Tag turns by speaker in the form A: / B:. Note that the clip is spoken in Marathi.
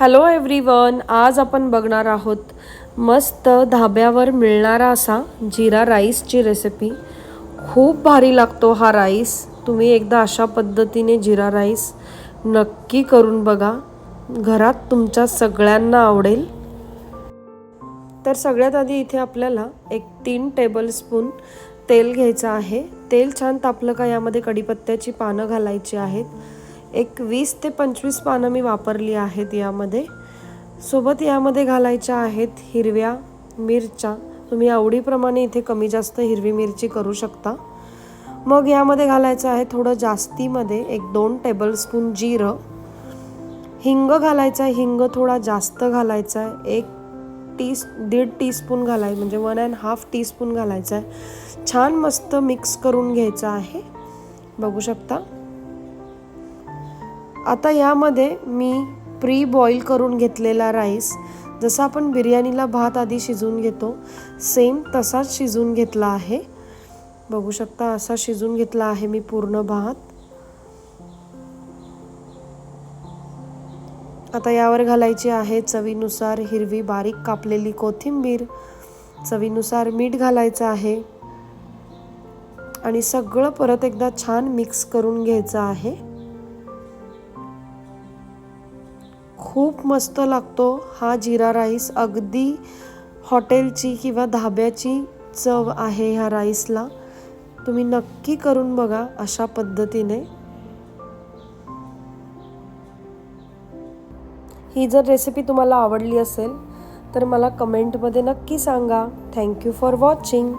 A: हॅलो एव्हरीवन आज आपण बघणार आहोत मस्त धाब्यावर मिळणारा असा जिरा राईसची रेसिपी खूप भारी लागतो हा राईस. तुम्ही एकदा अशा पद्धतीने जिरा राईस नक्की करून बघा. घरात तुमच्या सगळ्यांना आवडेल. तर सगळ्यात आधी इथे आपल्याला एक तीन टेबलस्पून तेल घ्यायचं आहे. तेल छान तापलं का यामध्ये कढीपत्त्याची पानं घालायची आहेत. एक वीस ते पंचवीस पानं मी वापरली आहेत यामध्ये. सोबत यामध्ये घालायच्या आहेत हिरव्या मिरच्या. तुम्ही आवडीप्रमाणे इथे कमी जास्त हिरवी मिरची करू शकता. मग यामध्ये घालायचं आहे थोडं जास्तीमध्ये एक दोन टेबलस्पून जिरं. हिंग घालायचा आहे हिंग थोडा जास्त घालायचा आहे. एक टी दीड टीस्पून घालाय म्हणजे वन अँड हाफ टीस्पून घालायचा आहे. छान मस्त मिक्स करून घ्यायचं आहे. बघू शकता. आता यामध्ये मी प्री बॉईल करून घेतलेला राईस जसं आपण बिर्याणीला भात आधी शिजवून घेतो सेम तसाच शिजवून घेतला आहे. बघू शकता असा शिजून घेतला आहे मी पूर्ण भात. आता यावर घालायची आहे चवीनुसार हिरवी बारीक कापलेली कोथिंबीर. चवीनुसार मीठ घालायचं आहे. आणि सगळं परत एकदा छान मिक्स करून घ्यायचं आहे. खूप मस्त लागतो हा जिरा राईस. अगदी हॉटेलची किंवा धाब्याची चव आहे ह्या राईसला. तुम्ही नक्की करून बघा अशा पद्धतीने. ही जर रेसिपी तुम्हाला आवडली असेल तर मला कमेंटमध्ये नक्की सांगा. Thank you for watching